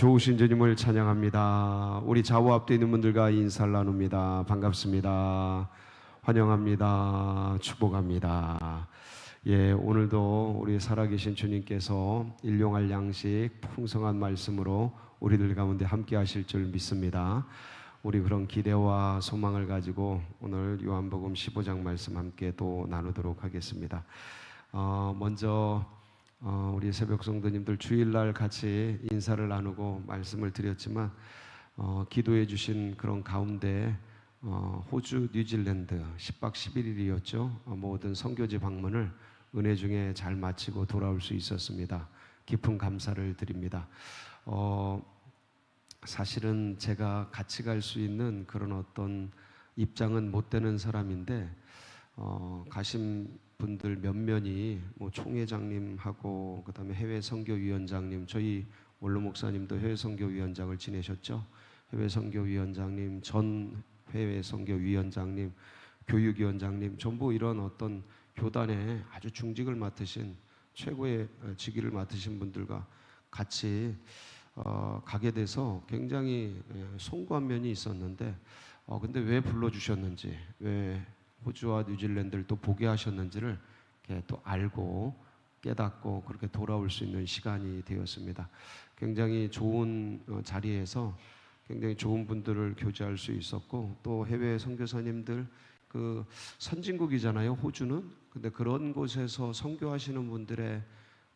좋으신 주님을 찬양합니다. 우리 좌우 앞에 있는 분들과 인사를 나눕니다. 반갑습니다. 환영합니다. 축복합니다. 예, 오늘도 우리 살아계신 주님께서 일용할 양식 풍성한 말씀으로 우리들 가운데 함께 하실 줄 믿습니다. 우리 그런 기대와 소망을 가지고 오늘 요한복음 15장 말씀 함께 또 나누도록 하겠습니다. 어, 먼저 어, 우리 새벽 성도님들 주일날 같이 인사를 나누고 말씀을 드렸지만 어, 기도해 주신 그런 가운데 어, 호주, 뉴질랜드 10박 11일이었죠. 어, 모든 선교지 방문을 은혜 중에 잘 마치고 돌아올 수 있었습니다. 깊은 감사를 드립니다. 어, 사실은 제가 같이 갈 수 있는 그런 어떤 입장은 못 되는 사람인데 어, 가신 분들 몇몇이 뭐 총회장님하고 그다음에 해외 선교위원장님 저희 원로 목사님도 해외 선교위원장을 지내셨죠. 해외 선교위원장님 전 해외 선교위원장님 교육위원장님 전부 이런 어떤 교단에 아주 중직을 맡으신 최고의 직위를 맡으신 분들과 같이 어, 가게 돼서 굉장히 예, 송구한 면이 있었는데 어, 근데 왜 불러주셨는지 왜 호주와 뉴질랜드를 또 보게 하셨는지를 이렇게 또 알고 깨닫고 그렇게 돌아올 수 있는 시간이 되었습니다. 굉장히 좋은 어, 자리에서 굉장히 좋은 분들을 교제할 수 있었고 또 해외 선교사님들 그 선진국이잖아요 호주는 근데 그런 곳에서 선교하시는 분들의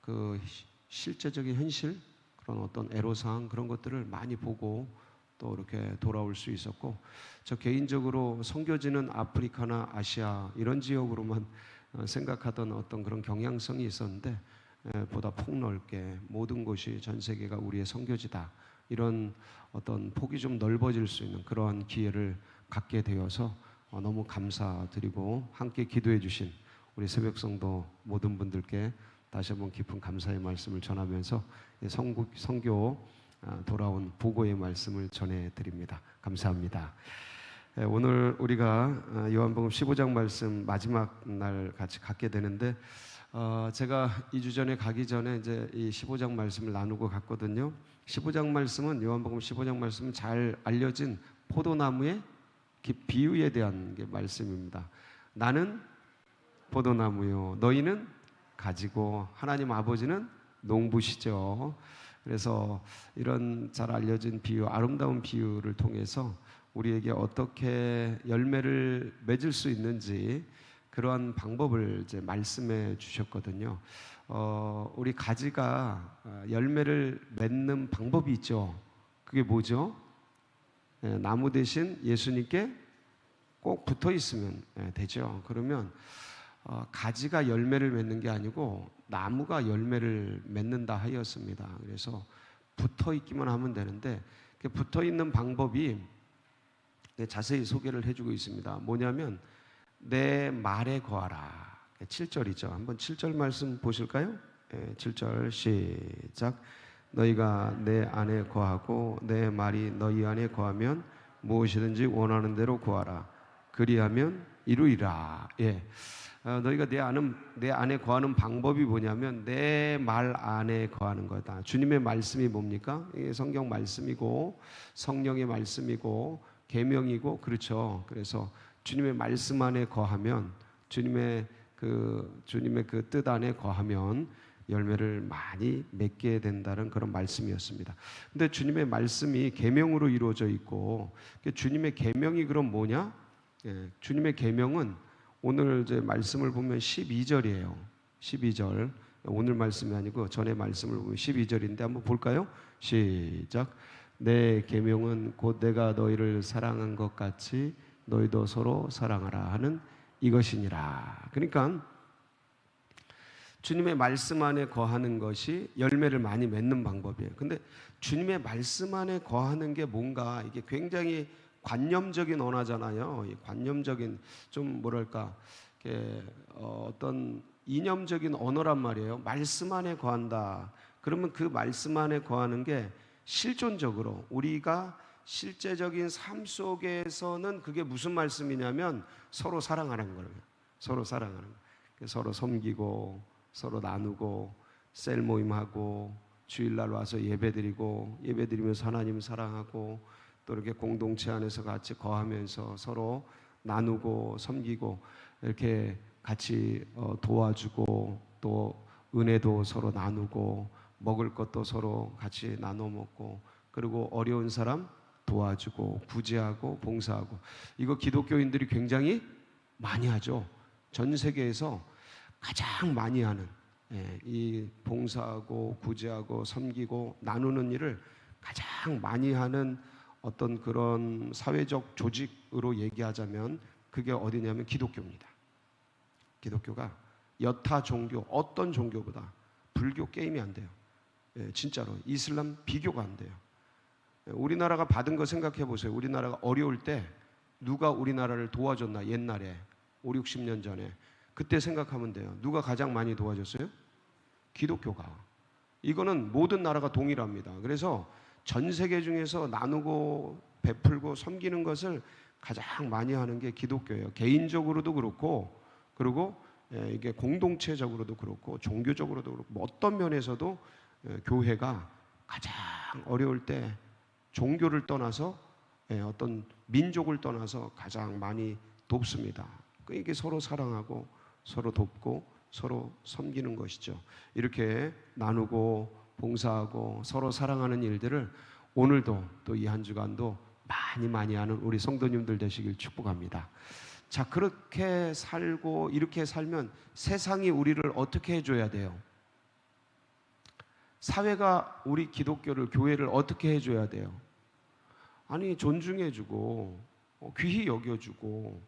그 시- 실제적인 현실 그런 어떤 애로사항 그런 것들을 많이 보고 또 이렇게 돌아올 수 있었고 저 개인적으로 선교지는 아프리카나 아시아 이런 지역으로만 어, 생각하던 어떤 그런 경향성이 있었는데 에, 보다 폭넓게 모든 곳이 전 세계가 우리의 선교지다. 이런 어떤 폭이 좀 넓어질 수 있는 그러한 기회를 갖게 되어서 어, 너무 감사드리고 함께 기도해 주신 우리 새벽성도 모든 분들께 다시 한번 깊은 감사의 말씀을 전하면서 이 성국, 성교 아, 돌아온 보고의 말씀을 전해 드립니다. 감사합니다. 예, 오늘 우리가 아, 요한복음 15장 말씀 마지막 날 같이 갖게 되는데 어, 제가 2주 전에 가기 전에 이제 이 15장 말씀을 나누고 갔거든요. 15장 말씀은 요한복음 15장 말씀은 잘 알려진 포도나무의 기- 비유에 대한 게 말씀입니다. 나는 포도나무요. 너희는 가지고 하나님 아버지는 농부시죠. 그래서 이런 잘 알려진 비유, 아름다운 비유를 통해서 우리에게 어떻게 열매를 맺을 수 있는지 그러한 방법을 이제 말씀해 주셨거든요. 어, 우리 가지가 어, 열매를 맺는 방법이 있죠. 그게 뭐죠? 예, 나무 대신 예수님께 꼭 붙어 있으면 예, 되죠. 그러면 어, 가지가 열매를 맺는 게 아니고 나무가 열매를 맺는다 하였습니다. 그래서 붙어 있기만 하면 되는데 그 붙어 있는 방법이 네, 자세히 소개를 해주고 있습니다. 뭐냐면 내 말에 거하라. 7절이죠. 한번 7절 말씀 보실까요? 예, 7절 시작. 너희가 내 안에 거하고 내 말이 너희 안에 거하면 무엇이든지 원하는 대로 구하라. 그리하면 이루리라. 예. 어, 너희가 내 안은 내 안에 거하는 방법이 뭐냐면 내 말 안에 거하는 거다. 주님의 말씀이 뭡니까? 이게 성경 말씀이고 성령의 말씀이고 계명이고 그렇죠. 그래서 주님의 말씀 안에 거하면 주님의 그 주님의 그 뜻 안에 거하면 열매를 많이 맺게 된다는 그런 말씀이었습니다. 근데 주님의 말씀이 계명으로 이루어져 있고 그 주님의 계명이 그럼 뭐냐? 예, 주님의 계명은 오늘 이제 말씀을 보면 12절이에요. 12절. 오늘 말씀이 아니고 전에 말씀을 보면 12절인데 한번 볼까요? 시작. 내 계명은 곧 내가 너희를 사랑한 것 같이 너희도 서로 사랑하라 하는 이것이니라. 그러니까 주님의 말씀 안에 거하는 것이 열매를 많이 맺는 방법이에요. 근데 주님의 말씀 안에 거하는 게 뭔가 이게 굉장히 관념적인 언어잖아요. 이 관념적인 좀 뭐랄까 어, 어떤 이념적인 언어란 말이에요. 말씀 안에 거한다. 그러면 그 말씀 안에 거하는 게 실존적으로 우리가 실제적인 삶 속에서는 그게 무슨 말씀이냐면 서로 사랑하는 거예요. 서로 사랑하는 거. 서로 섬기고 서로 나누고 셀 모임하고 주일날 와서 예배드리고 예배드리면서 하나님 사랑하고 또 이렇게 공동체 안에서 같이 거하면서 서로 나누고 섬기고 이렇게 같이 어, 도와주고 또 은혜도 서로 나누고 먹을 것도 서로 같이 나눠 먹고 그리고 어려운 사람 도와주고 구제하고 봉사하고 이거 기독교인들이 굉장히 많이 하죠. 전 세계에서 가장 많이 하는 예, 이 봉사하고 구제하고 섬기고 나누는 일을 가장 많이 하는 어떤 그런 사회적 조직으로 얘기하자면 그게 어디냐면 기독교입니다. 기독교가 여타 종교 어떤 종교보다 불교 게임이 안 돼요. 예, 진짜로 이슬람 비교가 안 돼요. 예, 우리나라가 받은 거 생각해 보세요. 우리나라가 어려울 때 누가 우리나라를 도와줬나 옛날에 5, 60년 전에 그때 생각하면 돼요. 누가 가장 많이 도와줬어요? 기독교가. 이거는 모든 나라가 동일합니다. 그래서 전 세계 중에서 나누고 베풀고 섬기는 것을 가장 많이 하는 게 기독교예요. 개인적으로도 그렇고 그리고 예, 이게 공동체적으로도 그렇고 종교적으로도 그렇고 뭐 어떤 면에서도 예, 교회가 가장 어려울 때 종교를 떠나서 예, 어떤 민족을 떠나서 가장 많이 돕습니다. 그 이게 서로 사랑하고 서로 돕고 서로 섬기는 것이죠. 이렇게 나누고 봉사하고 서로 사랑하는 일들을 오늘도 또 이 한 주간도 많이 많이 하는 우리 성도님들 되시길 축복합니다. 자, 그렇게 살고 이렇게 살면 세상이 우리를 어떻게 해줘야 돼요? 사회가 우리 기독교를 교회를 어떻게 해줘야 돼요? 아니 존중해주고 어, 귀히 여겨주고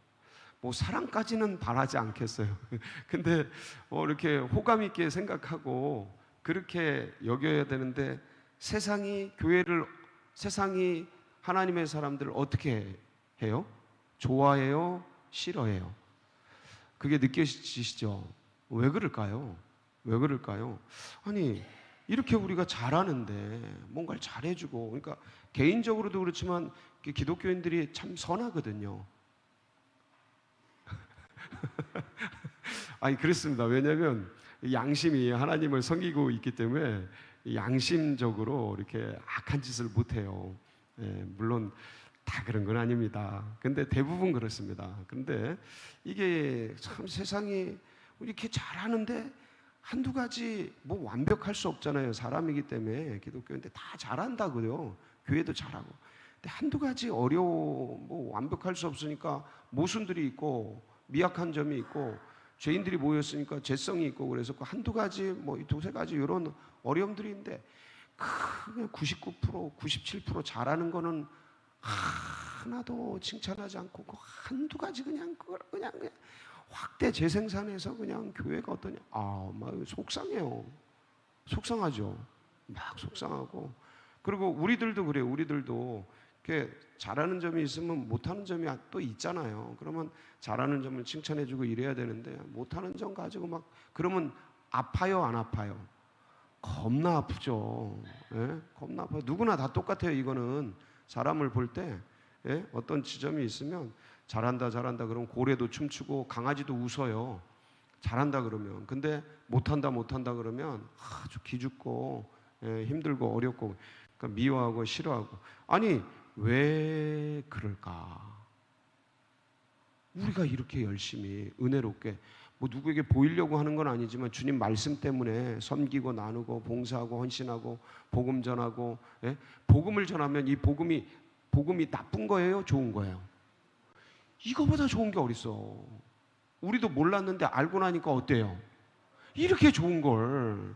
뭐 사랑까지는 바라지 않겠어요. 근데 어, 이렇게 호감 있게 생각하고 그렇게 여겨야 되는데 세상이 교회를 세상이 하나님의 사람들을 어떻게 해요? 좋아해요? 싫어해요? 그게 느껴지시죠? 왜 그럴까요? 왜 그럴까요? 아니 이렇게 우리가 잘하는데 뭔가를 잘해주고 그러니까 개인적으로도 그렇지만 기독교인들이 참 선하거든요. 아니 그렇습니다. 왜냐하면 양심이 하나님을 섬기고 있기 때문에 양심적으로 이렇게 악한 짓을 못해요. 예, 물론 다 그런 건 아닙니다. 근데 대부분 그렇습니다. 근데 이게 참 세상이 이렇게 잘하는데 한두 가지 뭐 완벽할 수 없잖아요. 사람이기 때문에 기독교인데 다 잘한다고요. 교회도 잘하고. 근데 한두 가지 어려워 뭐 완벽할 수 없으니까 모순들이 있고 미약한 점이 있고 죄인들이 모였으니까 죄성이 있고 그래서 그 한두 가지 뭐 두세 가지 이런 어려움들이 있는데 크게 99% 97% 잘하는 거는 하나도 칭찬하지 않고 그 한두 가지 그냥 그걸 그냥, 그냥 확대 재생산해서 그냥 교회가 어떠냐. 아막 속상해요. 속상하죠. 막 속상하고. 그리고 우리들도 그래요. 우리들도 잘하는 점이 있으면 못하는 점이 또 있잖아요. 그러면 잘하는 점을 칭찬해주고 이래야 되는데 못하는 점 가지고 막 그러면 아파요 안 아파요? 겁나 아프죠. 예? 겁나 아파요 누구나 다 똑같아요 이거는. 사람을 볼때 예? 어떤 지점이 있으면 잘한다 잘한다 그러면 고래도 춤추고 강아지도 웃어요. 잘한다 그러면. 근데 못한다 못한다 그러면 아주 기죽고 예, 힘들고 어렵고. 그러니까 미워하고 싫어하고. 아니 왜 그럴까? 우리가 이렇게 열심히 은혜롭게 뭐 누구에게 보이려고 하는 건 아니지만 주님 말씀 때문에 섬기고 나누고 봉사하고 헌신하고 복음 전하고 예? 복음을 전하면 이 복음이 복음이 나쁜 거예요, 좋은 거예요? 이거보다 좋은 게 어딨어? 우리도 몰랐는데 알고 나니까 어때요? 이렇게 좋은 걸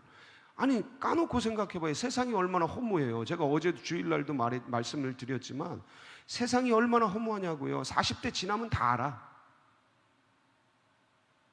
아니 까놓고 생각해봐요. 세상이 얼마나 허무해요. 제가 어제 주일날도 말, 말씀을 드렸지만 세상이 얼마나 허무하냐고요. 40대 지나면 다 알아.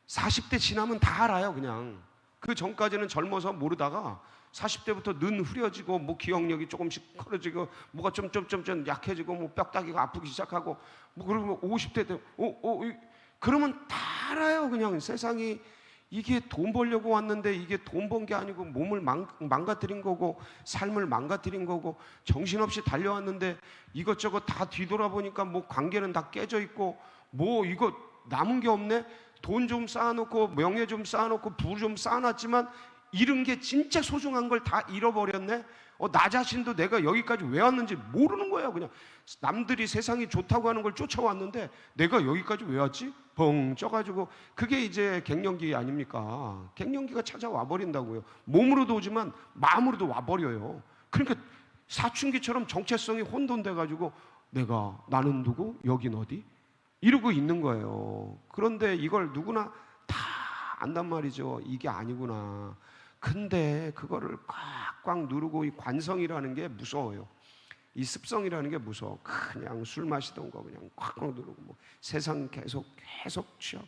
40대 지나면 다 알아요, 그냥. 그 전까지는 젊어서 모르다가 40대부터 눈 흐려지고 뭐 기억력이 조금씩 커져지고 뭐가 좀좀좀좀 약해지고 뭐 뼈다귀가 아프기 시작하고 뭐 그러면 50대 때 어, 어, 이, 그러면 다 알아요, 그냥 세상이 이게 돈 벌려고 왔는데 이게 돈 번 게 아니고 몸을 망, 망가뜨린 거고 삶을 망가뜨린 거고 정신없이 달려왔는데 이것저것 다 뒤돌아보니까 뭐 관계는 다 깨져 있고 뭐 이거 남은 게 없네? 돈 좀 쌓아놓고 명예 좀 쌓아놓고 부를 좀 쌓아놨지만 잃은 게 진짜 소중한 걸 다 잃어버렸네. 어, 나 자신도 내가 여기까지 왜 왔는지 모르는 거야. 그냥 남들이 세상이 좋다고 하는 걸 쫓아왔는데 내가 여기까지 왜 왔지? 벙 쪄가지고 그게 이제 갱년기 아닙니까? 갱년기가 찾아와 버린다고요. 몸으로도 오지만 마음으로도 와 버려요. 그러니까 사춘기처럼 정체성이 혼돈돼가지고 내가 나는 누구? 여긴 어디? 이러고 있는 거예요. 그런데 이걸 누구나 다 안단 말이죠. 이게 아니구나. 근데 그거를 꽉꽉 누르고 이 관성이라는 게 무서워요. 이 습성이라는 게 무서워. 그냥 술 마시던 거 그냥 꽉꽉 누르고 뭐 세상 계속 계속 취하.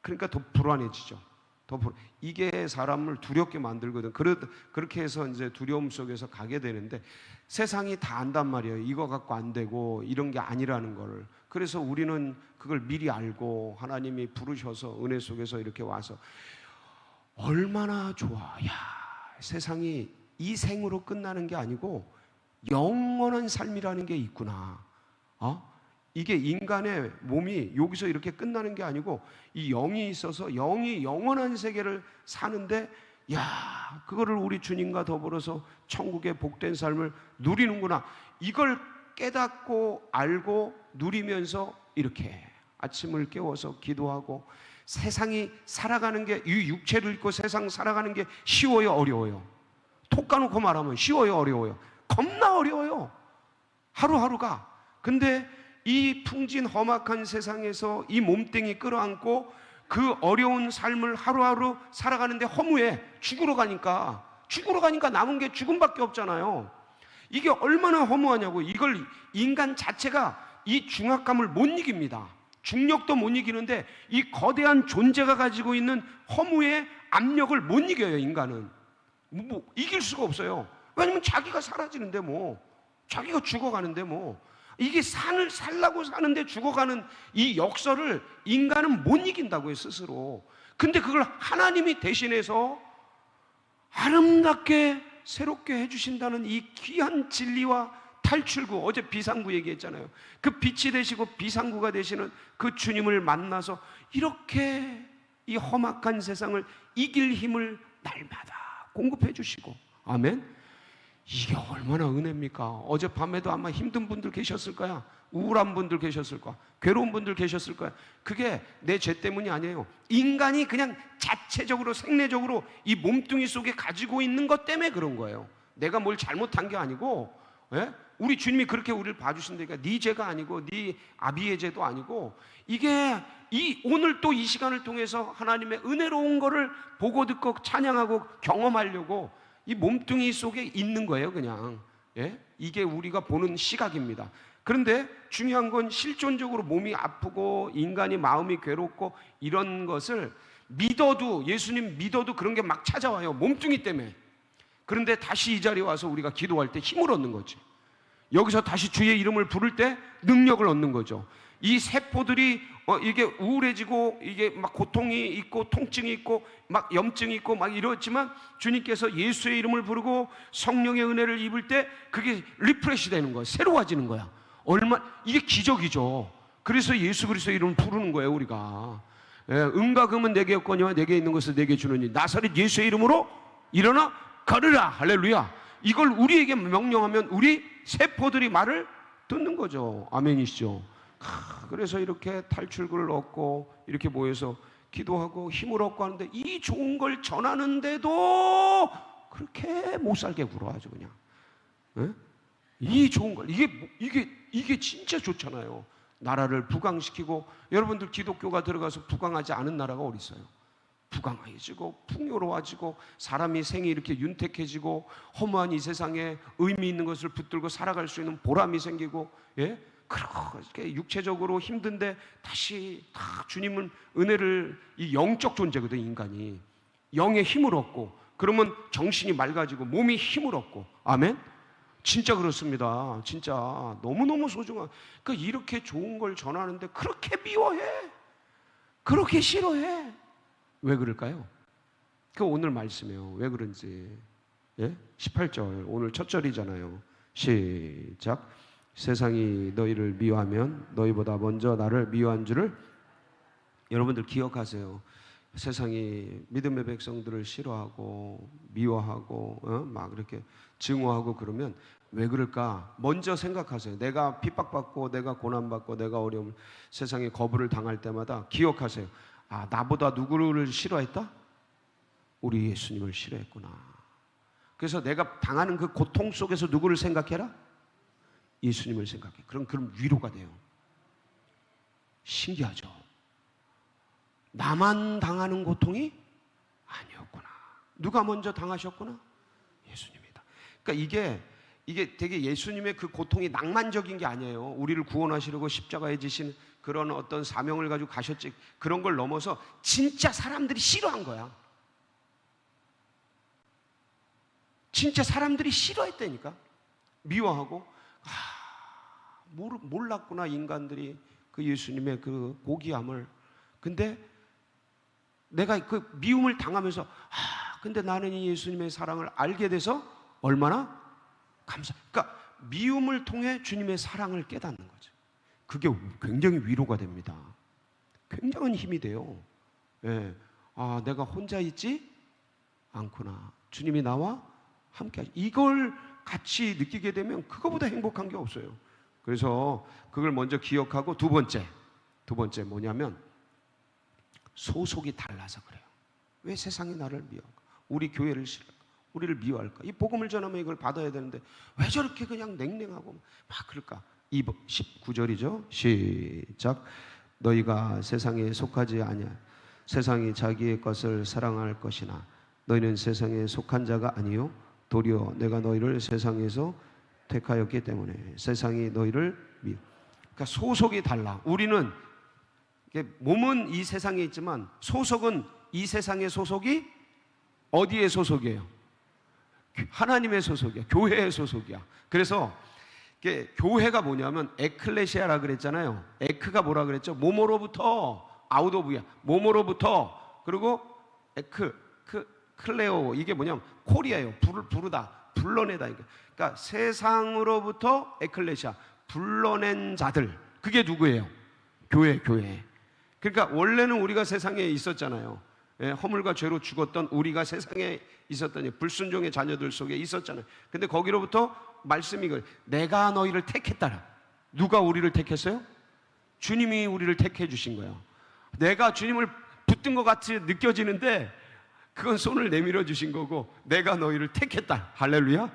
그러니까 더 불안해지죠. 더 불. 이게 사람을 두렵게 만들거든. 그렇 그렇게 해서 이제 두려움 속에서 가게 되는데 세상이 다 안단 말이에요. 이거 갖고 안 되고 이런 게 아니라는 거를. 그래서 우리는 그걸 미리 알고 하나님이 부르셔서 은혜 속에서 이렇게 와서 얼마나 좋아. 야, 세상이 이 생으로 끝나는 게 아니고 영원한 삶이라는 게 있구나. 어? 이게 인간의 몸이 여기서 이렇게 끝나는 게 아니고 이 영이 있어서 영이 영원한 세계를 사는데 야, 그거를 우리 주님과 더불어서 천국의 복된 삶을 누리는구나. 이걸 깨닫고 알고 누리면서 이렇게 아침을 깨워서 기도하고 세상이 살아가는 게 이 육체를 입고 세상 살아가는 게 쉬워요, 어려워요. 톡 까놓고 말하면 쉬워요, 어려워요. 겁나 어려워요. 하루하루가. 근데 이 풍진 험악한 세상에서 이 몸뚱이 끌어안고 그 어려운 삶을 하루하루 살아가는데 허무해. 죽으러 가니까. 죽으러 가니까 남은 게 죽음밖에 없잖아요. 이게 얼마나 허무하냐고. 이걸 인간 자체가 이 중압감을 못 이깁니다. 중력도 못 이기는데 이 거대한 존재가 가지고 있는 허무의 압력을 못 이겨요, 인간은. 뭐, 이길 수가 없어요. 왜냐면 자기가 사라지는데 뭐. 자기가 죽어가는데 뭐. 이게 산을 살라고 사는데 죽어가는 이 역설을 인간은 못 이긴다고요, 스스로. 근데 그걸 하나님이 대신해서 아름답게 새롭게 해주신다는 이 귀한 진리와 탈출구, 어제 비상구 얘기했잖아요. 그 빛이 되시고 비상구가 되시는 그 주님을 만나서 이렇게 이 험악한 세상을 이길 힘을 날마다 공급해 주시고, 아멘. 이게 얼마나 은혜입니까? 어젯밤에도 아마 힘든 분들 계셨을 거야. 우울한 분들 계셨을 거야. 괴로운 분들 계셨을 거야. 그게 내 죄 때문이 아니에요. 인간이 그냥 자체적으로 생내적으로 이 몸뚱이 속에 가지고 있는 것 때문에 그런 거예요. 내가 뭘 잘못한 게 아니고 예? 우리 주님이 그렇게 우리를 봐주신다니까 네 죄가 아니고 네 아비의 죄도 아니고 이게 이 오늘 또 이 시간을 통해서 하나님의 은혜로운 거를 보고 듣고 찬양하고 경험하려고 이 몸뚱이 속에 있는 거예요, 그냥. 예? 이게 우리가 보는 시각입니다. 그런데 중요한 건 실존적으로 몸이 아프고 인간이 마음이 괴롭고 이런 것을 믿어도 예수님 믿어도 그런 게 막 찾아와요. 몸뚱이 때문에. 그런데 다시 이 자리에 와서 우리가 기도할 때 힘을 얻는 거지. 여기서 다시 주의 이름을 부를 때 능력을 얻는 거죠. 이 세포들이 어, 이게 우울해지고 이게 막 고통이 있고 통증이 있고 막 염증이 있고 막 이렇지만 주님께서 예수의 이름을 부르고 성령의 은혜를 입을 때 그게 리프레시 되는 거야. 새로워지는 거야. 얼마 이게 기적이죠. 그래서 예수 그리스도의 이름을 부르는 거예요, 우리가. 예, 은과 금은 내게 없거니와 내게 있는 것을 내게 주느니 나사렛 예수의 이름으로 일어나 걸으라. 할렐루야. 이걸 우리에게 명령하면 우리 세포들이 말을 듣는 거죠. 아멘이시죠. 그래서 이렇게 탈출구를 얻고 이렇게 모여서 기도하고 힘을 얻고 하는데 이 좋은 걸 전하는데도 그렇게 못 살게 굴어 아주 그냥. 예? 이 좋은 걸 이게 뭐- 이게 이게 진짜 좋잖아요. 나라를 부강시키고 여러분들 기독교가 들어가서 부강하지 않은 나라가 어디 있어요? 부강해지고 풍요로워지고 사람이 생이 이렇게 윤택해지고 허무한 이 세상에 의미 있는 것을 붙들고 살아갈 수 있는 보람이 생기고 예? 그렇게 육체적으로 힘든데 다시 다 주님은 은혜를 이 영적 존재거든 인간이. 영의 힘을 얻고 그러면 정신이 맑아지고 몸이 힘을 얻고. 아멘? 진짜 그렇습니다. 진짜 너무 너무 소중한. 그 이렇게 좋은 걸 전하는데 그렇게 미워해? 그렇게 싫어해 왜 그럴까요? 그 오늘 말씀이에요. 왜 그런지. 예? 18절. 오늘 첫 절이잖아요. 시작. 세상이 너희를 미워하면 너희보다 먼저 나를 미워한 줄을 여러분들 기억하세요. 세상이 믿음의 백성들을 싫어하고 미워하고 어? 막 이렇게 증오하고 그러면 왜 그럴까? 먼저 생각하세요. 내가 핍박받고 내가 고난받고 내가 어려움 세상에 거부를 당할 때마다 기억하세요. 아, 나보다 누구를 싫어했다? 우리 예수님을 싫어했구나. 그래서 내가 당하는 그 고통 속에서 누구를 생각해라? 예수님을 생각해. 그럼 그럼 위로가 돼요. 신기하죠. 나만 당하는 고통이 아니었구나. 누가 먼저 당하셨구나? 예수님이다. 그러니까 이게 이게 되게 예수님의 그 고통이 낭만적인 게 아니에요. 우리를 구원하시려고 십자가에 지신 그런 어떤 사명을 가지고 가셨지. 그런 걸 넘어서 진짜 사람들이 싫어한 거야. 진짜 사람들이 싫어했다니까. 미워하고 아, 모르- 몰랐구나 인간들이 그 예수님의 그 고귀함을. 근데 내가 그 미움을 당하면서 아, 근데 나는 이 예수님의 사랑을 알게 돼서 얼마나 감사. 그러니까 미움을 통해 주님의 사랑을 깨닫는. 그게 굉장히 위로가 됩니다. 굉장한 힘이 돼요. 예. 아, 내가 혼자 있지 않구나. 주님이 나와 함께. 이걸 같이 느끼게 되면 그거보다 행복한 게 없어요. 그래서 그걸 먼저 기억하고 두 번째. 두 번째 뭐냐면 소속이 달라서 그래요. 왜 세상이 나를 미워할까? 우리 교회를 싫어할까? 우리를 미워할까? 이 복음을 전하면 이걸 받아야 되는데 왜 저렇게 그냥 냉랭하고 막 그럴까? 19절이죠. 시작. 너희가 세상에 속하지 아니하. 세상이 자기의 것을 사랑할 것이나 너희는 세상에 속한 자가 아니요 도리어 내가 너희를 세상에서 택하였기 때문에 세상이 너희를 미. 그러니까 소속이 달라. 우리는 몸은 이 세상에 있지만 소속은 이 세상의 소속이 어디의 소속이에요? 하나님의 소속이야. 교회의 소속이야. 그래서 교회가 뭐냐면 에클레시아라 그랬잖아요. 에크가 뭐라 그랬죠? 몸으로부터 아웃 오브야. 몸으로부터 그리고 에크 그 클레오 이게 뭐냐면 콜이에요. 불을 부르다. 불러내다. 그러니까 세상으로부터 에클레시아 불러낸 자들. 그게 누구예요? 교회 교회. 그러니까 원래는 우리가 세상에 있었잖아요. 예, 허물과 죄로 죽었던 우리가 세상에 있었던 이 불순종의 자녀들 속에 있었잖아요. 근데 거기로부터 말씀이 그 내가 너희를 택했다라. 누가 우리를 택했어요? 주님이 우리를 택해 주신 거예요. 내가 주님을 붙든 것 같이 느껴지는데 그건 손을 내밀어 주신 거고 내가 너희를 택했다. 할렐루야.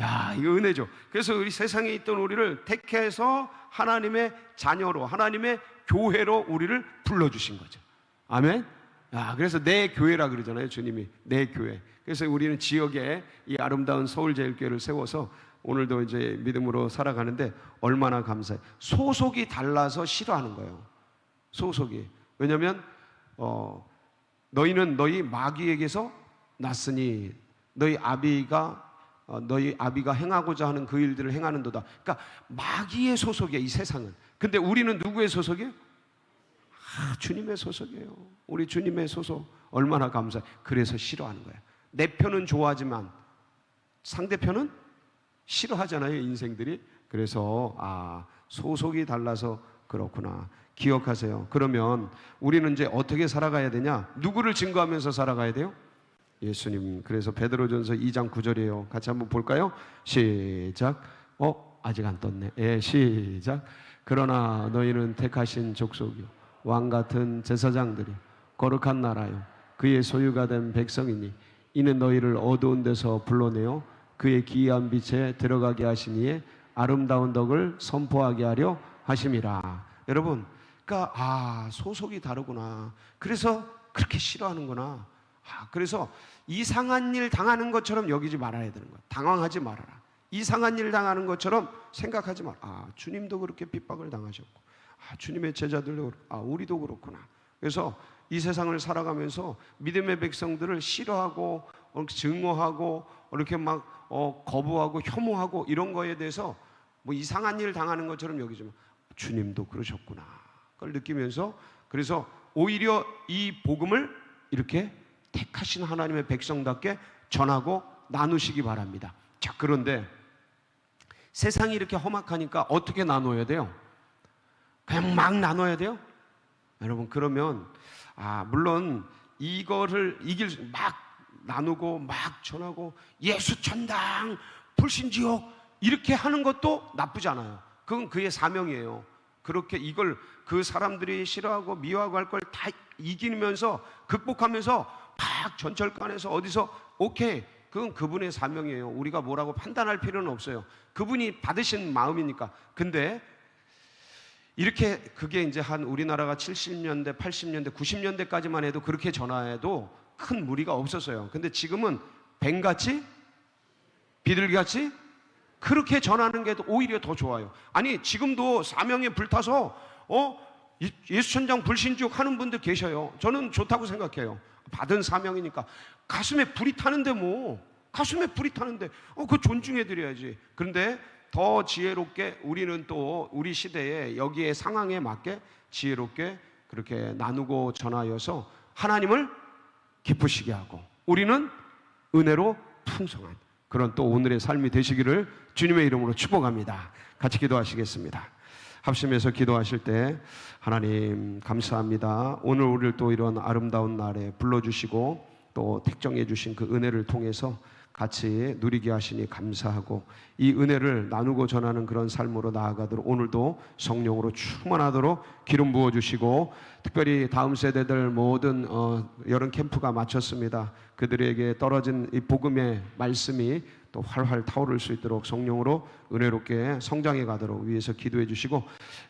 야, 이거 은혜죠. 그래서 우리 세상에 있던 우리를 택해서 하나님의 자녀로 하나님의 교회로 우리를 불러 주신 거죠. 아멘. 아, 그래서 내 교회라 그러잖아요, 주님이. 내 교회. 그래서 우리는 지역에 이 아름다운 서울제일교회를 세워서 오늘도 이제 믿음으로 살아가는데 얼마나 감사해. 소속이 달라서 싫어하는 거예요. 소속이. 왜냐면, 어, 너희는 너희 마귀에게서 났으니 너희 아비가 어, 너희 아비가 행하고자 하는 그 일들을 행하는도다. 그러니까 마귀의 소속이야 이 세상은. 근데 우리는 누구의 소속이에요? 아, 주님의 소속이에요. 우리 주님의 소속 얼마나 감사해. 그래서 싫어하는 거야. 내 편은 좋아하지만 상대편은 싫어하잖아요, 인생들이. 그래서 아, 소속이 달라서 그렇구나. 기억하세요. 그러면 우리는 이제 어떻게 살아가야 되냐? 누구를 증거하면서 살아가야 돼요? 예수님. 그래서 베드로전서 2장 9절이에요. 같이 한번 볼까요? 시작. 어, 아직 안 떴네. 예, 시작. 그러나 너희는 택하신 족속이요 왕 같은 제사장들이 거룩한 나라요 그의 소유가 된 백성이니 이는 너희를 어두운 데서 불러내어 그의 기이한 빛에 들어가게 하시니에 아름다운 덕을 선포하게 하려 하심이라. 여러분, 그러니까 아 소속이 다르구나. 그래서 그렇게 싫어하는구나. 아, 그래서 이상한 일 당하는 것처럼 여기지 말아야 되는 거야. 당황하지 말아라. 이상한 일 당하는 것처럼 생각하지 마라. 아, 주님도 그렇게 핍박을 당하셨고, 아, 주님의 제자들도 아, 우리도 그렇구나. 그래서 이 세상을 살아가면서 믿음의 백성들을 싫어하고, 어, 증오하고, 이렇게 막 어, 거부하고 혐오하고 이런 거에 대해서 뭐 이상한 일 당하는 것처럼 여기지 마. 주님도 그러셨구나. 그걸 느끼면서 그래서 오히려 이 복음을 이렇게 택하신 하나님의 백성답게 전하고 나누시기 바랍니다. 자, 그런데 세상이 이렇게 험악하니까 어떻게 나눠야 돼요? 그냥 막 나눠야 돼요? 여러분, 그러면, 아, 물론 이거를 이길 수- 막 나누고 막 전하고 예수 천당 불신지옥 이렇게 하는 것도 나쁘지 않아요. 그건 그의 사명이에요. 그렇게 이걸 그 사람들이 싫어하고 미워하고 할 걸 다 이기면서 극복하면서 막 전철관에서 어디서 오케이 그건 그분의 사명이에요. 우리가 뭐라고 판단할 필요는 없어요. 그분이 받으신 마음이니까. 근데 이렇게 그게 이제 한 우리나라가 70년대, 80년대, 90년대까지만 해도 그렇게 전화해도 큰 무리가 없었어요. 근데 지금은 뱀같이 비둘기같이 그렇게 전하는 게 오히려 더 좋아요. 아니 지금도 사명에 불타서 어 이- 예수천장 불신juk 하는 분들 계셔요. 저는 좋다고 생각해요. 받은 사명이니까 가슴에 불이 타는데 뭐 가슴에 불이 타는데 어그 존중해 드려야지. 그런데 더 지혜롭게 우리는 또 우리 시대에 여기에 상황에 맞게 지혜롭게 그렇게 나누고 전하여서 하나님을 기쁘시게 하고 우리는 은혜로 풍성한 그런 또 오늘의 삶이 되시기를 주님의 이름으로 축복합니다. 같이 기도하시겠습니다. 합심해서 기도하실 때 하나님 감사합니다. 오늘 우리를 또 이런 아름다운 날에 불러주시고 또 택정해 주신 그 은혜를 통해서 같이 누리게 하시니 감사하고 이 은혜를 나누고 전하는 그런 삶으로 나아가도록 오늘도 성령으로 충만하도록 기름 부어 주시고 특별히 다음 세대들 모든 어, 여름 캠프가 마쳤습니다. 그들에게 떨어진 이 복음의 말씀이 또 활활 타오를 수 있도록 성령으로 은혜롭게 성장해 가도록 위해서 기도해 주시고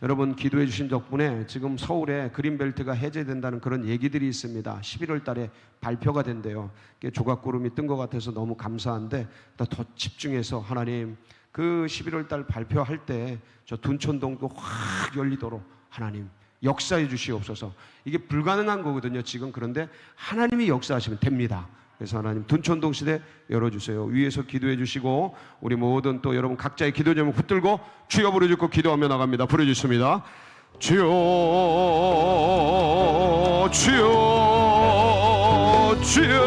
여러분 기도해 주신 덕분에 지금 서울에 그린벨트가 해제된다는 그런 얘기들이 있습니다. 11월 달에 발표가 된대요. 조각구름이 뜬 것 같아서 너무 감사한데 더, 더 집중해서 하나님 그 11월 달 발표할 때 저 둔촌동도 확 열리도록 하나님 역사해 주시옵소서. 이게 불가능한 거거든요, 지금. 그런데 하나님이 역사하시면 됩니다. 그래서 하나님 둔촌동 시대 열어주세요. 위에서 기도해 주시고 우리 모든 또 여러분 각자의 기도 제목 붙들고 주여 부르짖고 기도하며 나갑니다. 부르짖습니다. 주여 주여 주여